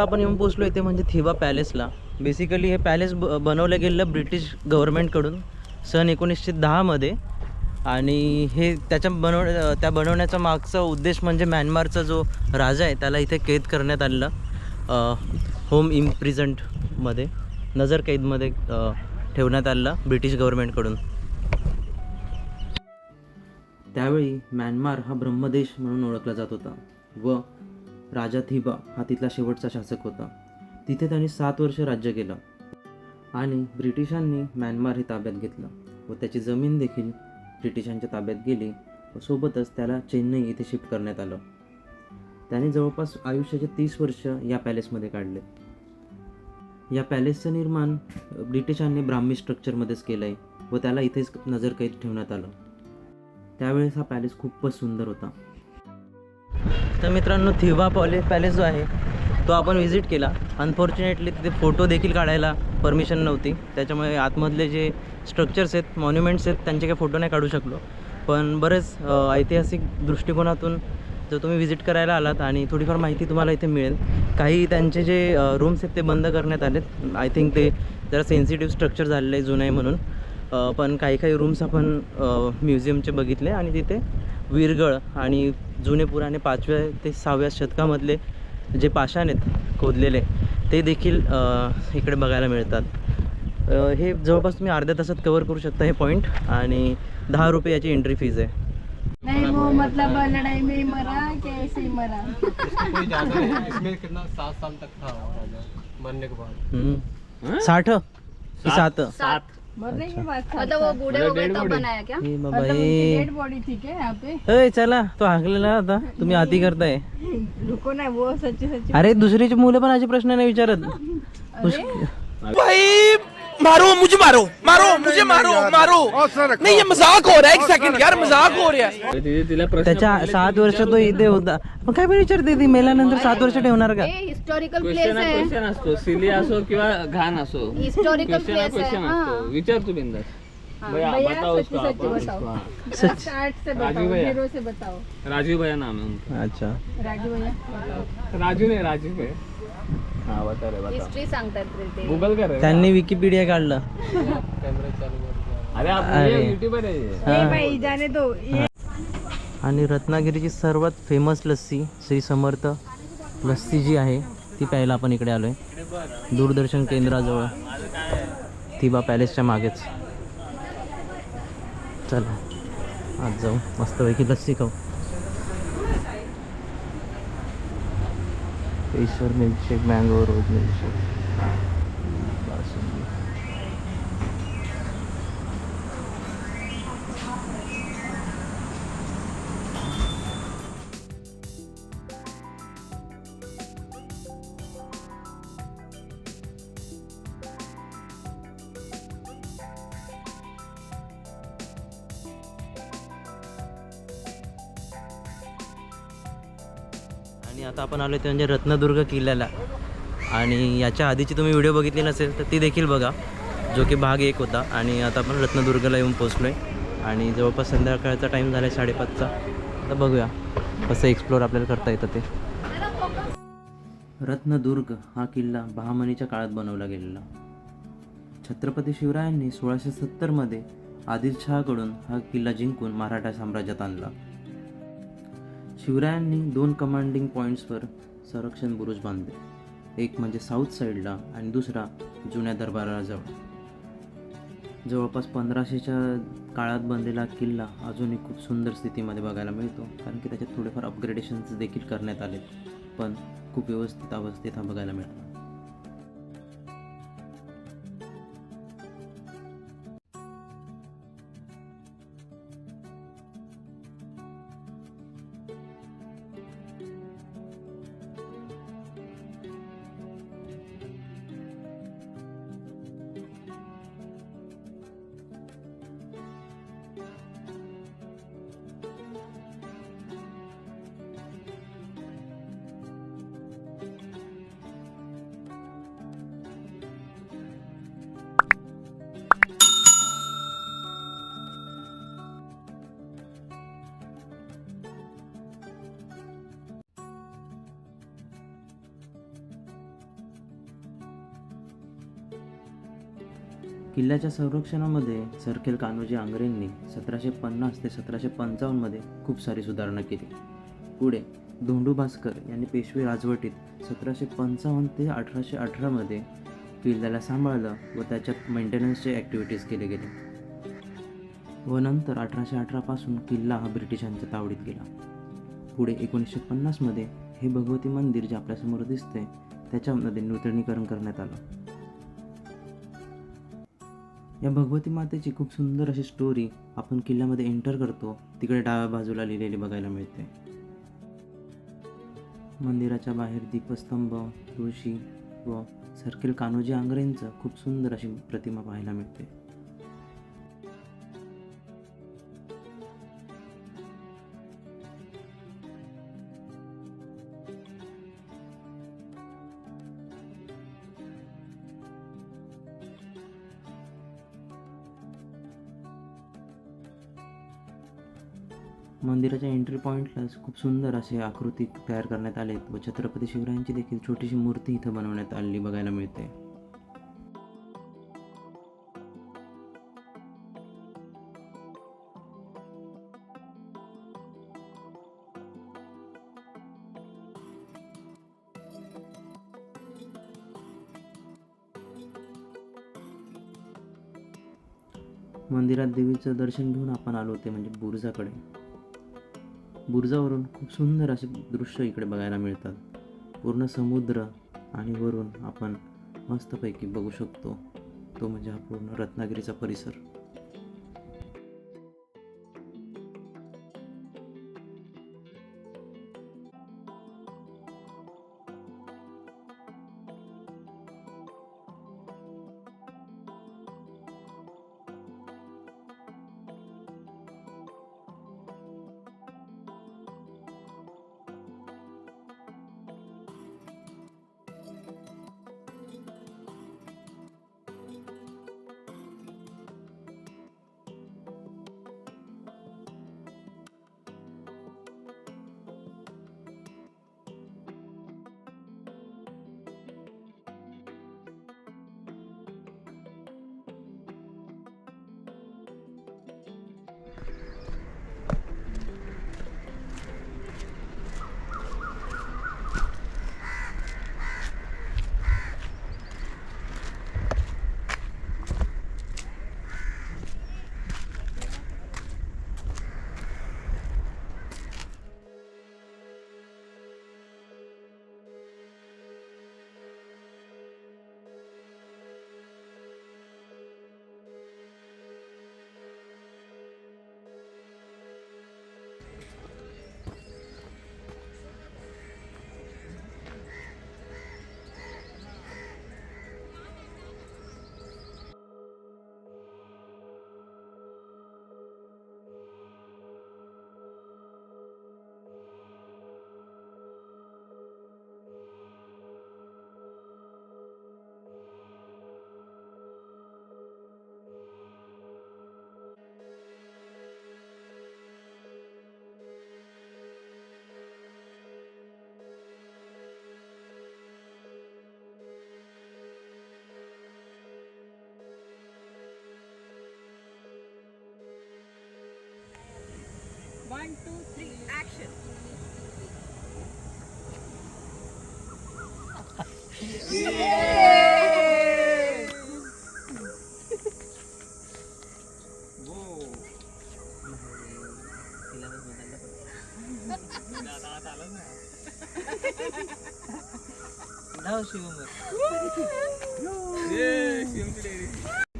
आता आपण येऊन पोचलो इथे म्हणजे थिवा पॅलेसला. बेसिकली हे पॅलेस ब बनवलं गेलेलं ब्रिटिश गव्हर्नमेंटकडून सन एकोणीसशे दहामध्ये. आणि हे त्याच्या बनव त्या बनवण्याचा मागचा उद्देश म्हणजे म्यानमारचा जो राजा आहे त्याला इथे कैद करण्यात आलेलं होम इम्प्रिझंटमध्ये नजर कैदमध्ये ठेवण्यात आलेलं ब्रिटिश गव्हर्नमेंटकडून. त्यावेळी म्यानमार हा ब्रह्मदेश म्हणून ओळखला जात होता व राजा थिबा हा तिथला शेवटचा शासक होता. तिथे त्यांनी सात वर्ष राज्य केलं आणि ब्रिटिशांनी म्यानमार हे ताब्यात घेतलं व त्याची जमीन देखील ब्रिटिशांच्या ताब्यात गेली व सोबतच त्याला चेन्नई येथे शिफ्ट करण्यात आलं. त्याने जवळपास आयुष्याचे तीस वर्ष या पॅलेसमध्ये काढले. या पॅलेसचं निर्माण ब्रिटिशांनी ब्राह्मी स्ट्रक्चरमध्येच केलं आहे व त्याला इथेच नजरकैद ठेवण्यात आलं. त्यावेळेस हा पॅलेस खूपच सुंदर होता. तर मित्रांनो थिवा पॉले पॅलेस जो आहे तो आपण व्हिजिट केला. अनफॉर्च्युनेटली तिथे फोटो देखील काढायला परमिशन नव्हती. त्याच्यामुळे आतमधले जे स्ट्रक्चर्स आहेत मॉन्युमेंट्स आहेत त्यांचे काही फोटो नाही काढू शकलो. पण बरेच ऐतिहासिक दृष्टिकोनातून जर तुम्ही व्हिजिट करायला आलात आणि थोडीफार माहिती तुम्हाला इथे मिळेल. काही त्यांचे जे रूम्स आहेत ते बंद करण्यात आलेत. आय थिंक ते जरा सेन्सिटिव्ह स्ट्रक्चर झालेलं आहे जुनं आहे म्हणून. पण काही काही रूम्स आपण म्युझियमचे बघितले आणि तिथे वीरगळ आणि जुने पुराणे पाचव्या ते सहाव्या शतकामधले जे पाषाण आहेत खोदलेले ते देखील इकडे बघायला मिळतात. हे जवळपास तुम्ही अर्ध्या तासात कवर करू शकता हे पॉईंट आणि दहा रुपये याची एंट्री फीज आहे. नहीं वो मतलब लड़ाई में मरा कि ऐसे ही मरा. कोई ज्यादा नहीं इसमें कितना सात साल तक था वो राजा मरने के बाद। हम्म. साठ? सात. सात. मतलब वो बूढ़े हो गए तब बनाया क्या? बाबा मतलब डेड बॉडी ठीक यहाँ पे? अय, चला तो हाकलेला होता तुम्ही आती करताय। रुको ना वो सच्ची सच्ची अरे दुसरीची मुलं पण असे प्रश्न नाही विचारत। मारो मुझे मारो मारो मुझे मारो मारो। नहीं ये मज़ाक हो रहा है एक सेकंड यार मज़ाक हो रहा है। त्याच्या सात वर्ष तो इथे होता। मग काय पण विचारते ती मेल्यानंतर सात वर्ष ठेवणार का? हिस्टोरिकल प्लेस क्वेश्चन है। क्वेश्चन असतो सिली असो किंवा घाण असो। हिस्टोरिकल प्लेस है क्वेश्चन हाँ असतो. विचार तू बिंदास. भैया भैया, बताओ उसको आप। हाँ। से राजू बताओ भैया। से बताओ। राजू भैया नाम है उनका. अच्छा. राजू भैया राजू नहीं राजू भैया. हिस्ट्री सांगतात रे ते. गूगल कर रहे त्यांनी विकिपीडिया काढलं. अरे आप अरे. युट्यूबर है ये ए भाई जाने दो ये आणि रत्नागिरीची सर्वात फेमस लस्सी श्री समर्थ लस्सी जी आहे ती प्यायला आपण इकडे आलो आहे दूरदर्शन केंद्राजवळ. थिबा पॅलेसच्या मागेच. चला आज जाऊ. मस्तपैकी लस्सी खाऊ. केशर milkshake mango rose milkshake basundi आणि आता आपण आलो ते म्हणजे रत्नदुर्ग किल्ल्याला. आणि याच्या आधीची तुम्ही व्हिडिओ बघितली नसेल तर ती देखील बघा जो की भाग एक होता. आणि आता आपण रत्नदुर्गला येऊन पोचलो आहे आणि जवळपास संध्याकाळचा टाईम झाला आहे साडेपाचचा. आता बघूया कसं एक्सप्लोअर आपल्याला करता येतं ते. रत्नदुर्ग हा किल्ला बहामनीच्या काळात बनवला गेलेला. छत्रपती शिवरायांनी सोळाशे सत्तरमध्ये आदिलशहाकडून हा किल्ला जिंकून मराठा साम्राज्यात आणला. शिवरायांनी दोन कमांडिंग पॉईंट्सवर संरक्षण बुरुज बांधले. एक म्हणजे साऊथ साईडला आणि दुसरा जुन्या दरबाराजवळ जवळपास पंधराशेच्या काळात बनलेला किल्ला अजूनही खूप सुंदर स्थितीमध्ये बघायला मिळतो कारण की त्याच्यात थोडेफार अपग्रेडेशन्स देखील करण्यात आले पण खूप व्यवस्थित अवस्थेत हा बघायला मिळतो. किल्ल्याच्या संरक्षणामध्ये सरखेल कान्होजी आंग्रेंनी सतराशे पन्नास ते सतराशे पंचावन्नमध्ये खूप सारी सुधारणा केली. पुढे धोंडू भास्कर यांनी पेशवे राजवटीत सतराशे पंचावन्न ते अठराशे अठरामध्ये किल्ल्याला सांभाळलं व त्याच्यात मेंटेनन्सचे ॲक्टिव्हिटीज केले गेले. व नंतर अठराशे अठरापासून किल्ला हा ब्रिटिशांच्या तावडीत गेला. पुढे एकोणीसशे पन्नासमध्ये हे भगवती मंदिर जे आपल्यासमोर दिसते त्याच्यामध्ये नूतनीकरण करण्यात आलं. या भगवती मातेची खूप सुंदर अशी स्टोरी आपण किल्ल्यामध्ये एंटर करतो. तिकडे डाव्या बाजूला लिहिलेली बघायला मिळते. मंदिराच्या बाहेर दीपस्तंभ तुळशी व सर्किल कान्होजी आंग्रेंचं खूप सुंदर अशी प्रतिमा पाहायला मिळते. मंदिराच्या एंट्री पॉईंटलाच खूप सुंदर असे आकृती तयार करण्यात आलेत व छत्रपती शिवरायांची देखील छोटीशी मूर्ती इथं बनवण्यात आलेली बघायला मिळते. मंदिरात देवीचं दर्शन घेऊन आपण आलो होते म्हणजे बुरुजाकडे. बुरुजावरून खूप सुंदर असे दृश्य इकडे बघायला मिळतात. पूर्ण समुद्र आणि वरून आपण मस्तपैकी बघू शकतो. तो म्हणजे हा पूर्ण रत्नागिरीचा परिसर.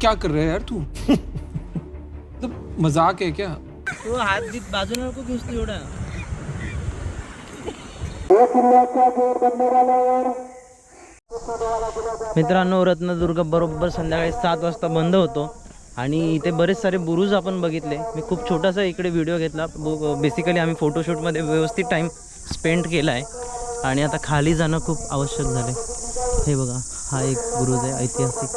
क्या कर रहा है यार तू? मतलब मज़ाक है क्या? तो हात बाजूला नको घेऊस तू एवढा. मित्रांनो रत्नदुर्ग बरोबर संध्याकाळी सात वाजता बंद होतो आणि इथे बरेच सारे बुरुज आपण बघितले. मी खूप छोटासा इकडे व्हिडिओ घेतला. बेसिकली आम्ही फोटोशूटमध्ये व्यवस्थित टाईम स्पेंड केला आहे आणि आता खाली जाणं खूप आवश्यक झालं हे बघा हा एक बुरुज आहे ऐतिहासिक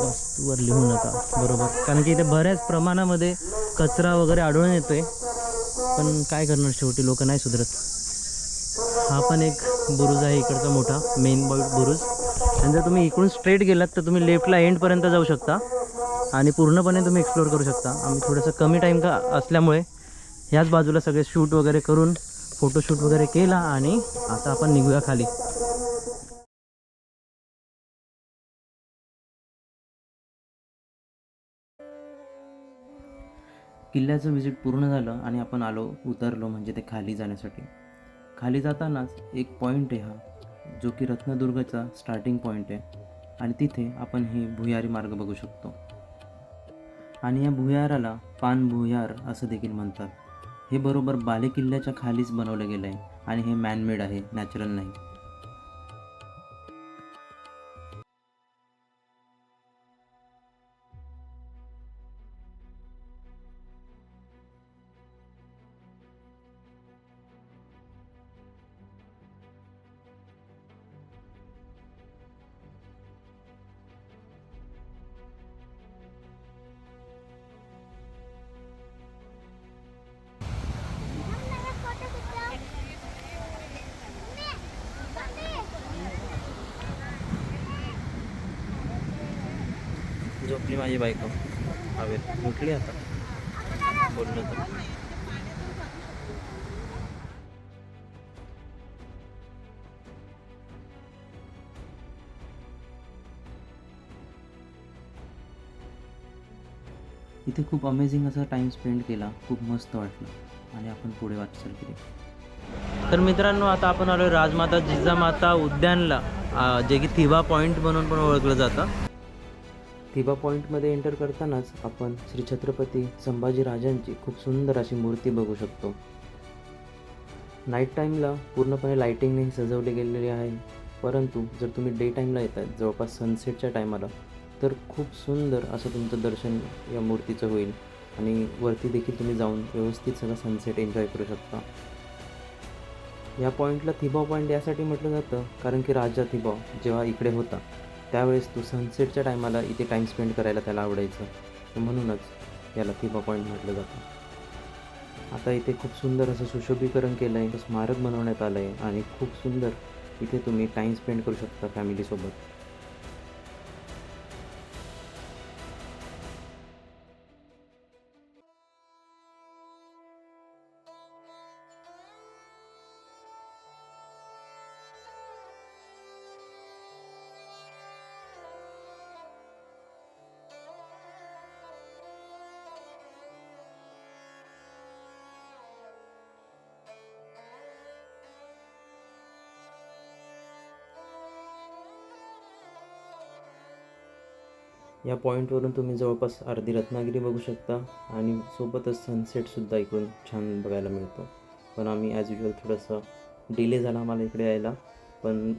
वस्तूवर लिहू नका बरोबर? कारण की इथे बऱ्याच प्रमाणामध्ये कचरा वगैरे आढळून येतो आहे पण काय करणार शेवटी? लोक नाही सुधरत. हा पण एक बुरुज आहे इकडचा मोठा मेन बुरुज. आणि जर तुम्ही इकडून स्ट्रेट गेलात तर तुम्ही लेफ्टला एंडपर्यंत जाऊ शकता. आणि पूर्णपणे तुम्ही एक्सप्लोअर करू शकता. आम्ही थोडंसं कमी टाईम का असल्यामुळे ह्याच बाजूला सगळे शूट वगैरे करून फोटोशूट वगैरे केला आणि आता आपण निघूया खाली. किल्ल्याचं व्हिजिट पूर्ण झालं आणि आपण आलो उतरलो म्हणजे ते खाली जाण्यासाठी. खाली जातानाच एक पॉईंट आहे हा जो की रत्नदुर्गचा स्टार्टिंग पॉईंट आहे. आणि तिथे आपण हे भुयारी मार्ग बघू शकतो. आणि या भुयाराला पान भुयार असं देखील म्हणतात. हे बरोबर बाले किल्ल्याच्या खालीच बनवलं गेलं आहे आणि हे मॅनमेड आहे नॅचरल नाही. झोपली माझी बायको. हवेत. उठली आता. बोललं तर. इथे खूप अमेझिंग असा टाईम स्पेंड केला. खूप मस्त वाटलं. आणि आपण पुढे वाटचाल केली. तर मित्रांनो आता आपण आलो राजमाता जिजामाता उद्यानला जे की थिबा पॉईंट म्हणून पण ओळखलं जातं. थिबा पॉईंटमध्ये एंटर करतानाच आपण श्री छत्रपती संभाजीराजांची खूप सुंदर अशी मूर्ती बघू शकतो. नाईट टाईमला पूर्णपणे लाईटिंगने सजवली गेलेली आहे. परंतु जर तुम्ही डे टाईमला येतात जवळपास सनसेटच्या टायमाला तर खूप सुंदर असं तुमचं दर्शन या मूर्तीचं होईल. आणि वरती देखील तुम्ही जाऊन व्यवस्थित सगळं सनसेट एन्जॉय करू शकता. या पॉईंटला थिबाव पॉईंट यासाठी म्हटलं जातं कारण की राजा थिबाव जेव्हा इकडे होता त्यावेळेस तो सनसेटच्या टायमाला इथे टाईम स्पेंड करायला त्याला आवडायचं. तर म्हणूनच याला थिबा पॉईंट म्हटलं जातं. आता इथे खूप सुंदर असं सुशोभीकरण केलं आहे स्मारक बनवण्यात आलं आहे आणि खूप सुंदर इथे तुम्ही टाईम स्पेंड करू शकता फॅमिलीसोबत या पॉईंटवरून तुम्ही जवळपास अर्धी रत्नागिरी बघू शकता आणि सोबतच सनसेटसुद्धा इकडून छान बघायला मिळतो. पण आम्ही ॲज युजल थोडंसं डिले झाला आम्हाला इकडे यायला. पण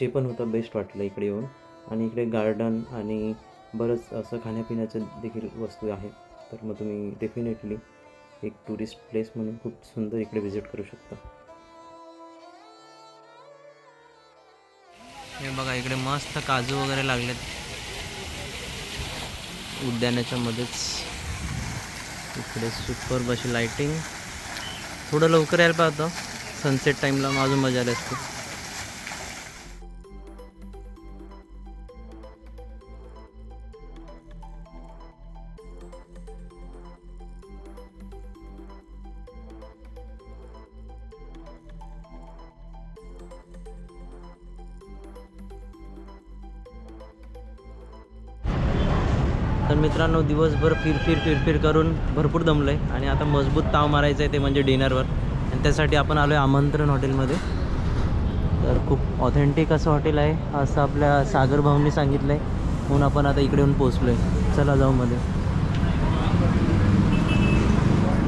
जे पण होतं बेस्ट वाटलं इकडे येऊन. आणि इकडे गार्डन आणि बरंच असं खाण्यापिण्याचं देखील वस्तू आहेत तर मग तुम्ही डेफिनेटली एक टुरिस्ट प्लेस म्हणून खूप सुंदर इकडे व्हिजिट करू शकता. हे बघा इकडे मस्त काजू वगैरे लागलेत. उद्यानाच्या मध्येच इकडे सुपर अशी लाईटिंग थोडं लवकर यायला पाहतो. सनसेट टाईमला अजून मजा आली असते. मित्रांनो दिवसभर फिर फिर फिर फिर करून भरपूर दमलं आहे आणि आता मजबूत ताव मारायचं आहे ते म्हणजे डिनरवर. आणि त्यासाठी आपण आलो आहे आमंत्रण हॉटेलमध्ये. तर खूप ऑथेंटिक असं हॉटेल आहे असं आपल्या सागर भाऊंनी सांगितलं आहे म्हणून आपण आता इकडे येऊन पोचलो आहे चला जाऊ मध्ये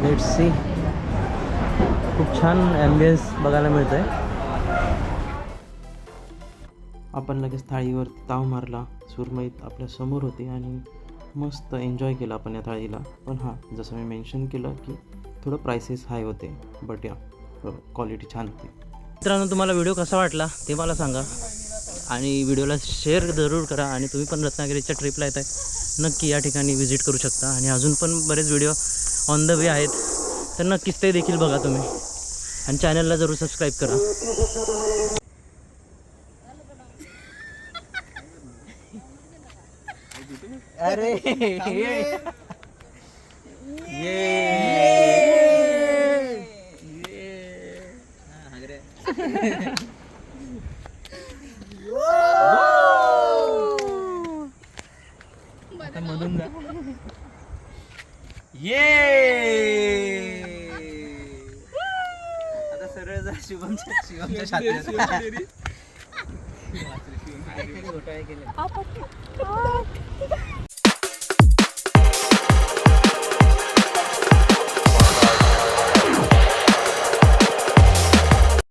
लेट्स सी खूप छान ॲम्बियन्स बघायला मिळतं आहे आपण लगेच थाळीवर ताव मारला. सुरमईत आपल्यासमोर होती आणि मस्त एन्जॉय केला आपण या थाळीला. पण हां जसं मी मेन्शन केलं की थोडं प्रायसेस हाय होते. बट या क्वालिटी छान होती. मित्रांनो तुम्हाला व्हिडिओ कसा वाटला ते मला सांगा. आणि व्हिडिओला शेअर जरूर करा आणि तुम्ही पण रत्नागिरीच्या ट्रिपला येत आहे नक्की या ठिकाणी व्हिजिट करू शकता. आणि अजून पण बरेच व्हिडिओ ऑन द वे आहेत. तर नक्कीच ते देखील बघा तुम्ही. आणि चॅनलला जरूर सबस्क्राईब करा. अरे. मधून जा. ये. आता सरळ जा शिवमच्या शिवमच्या घोटाळे केले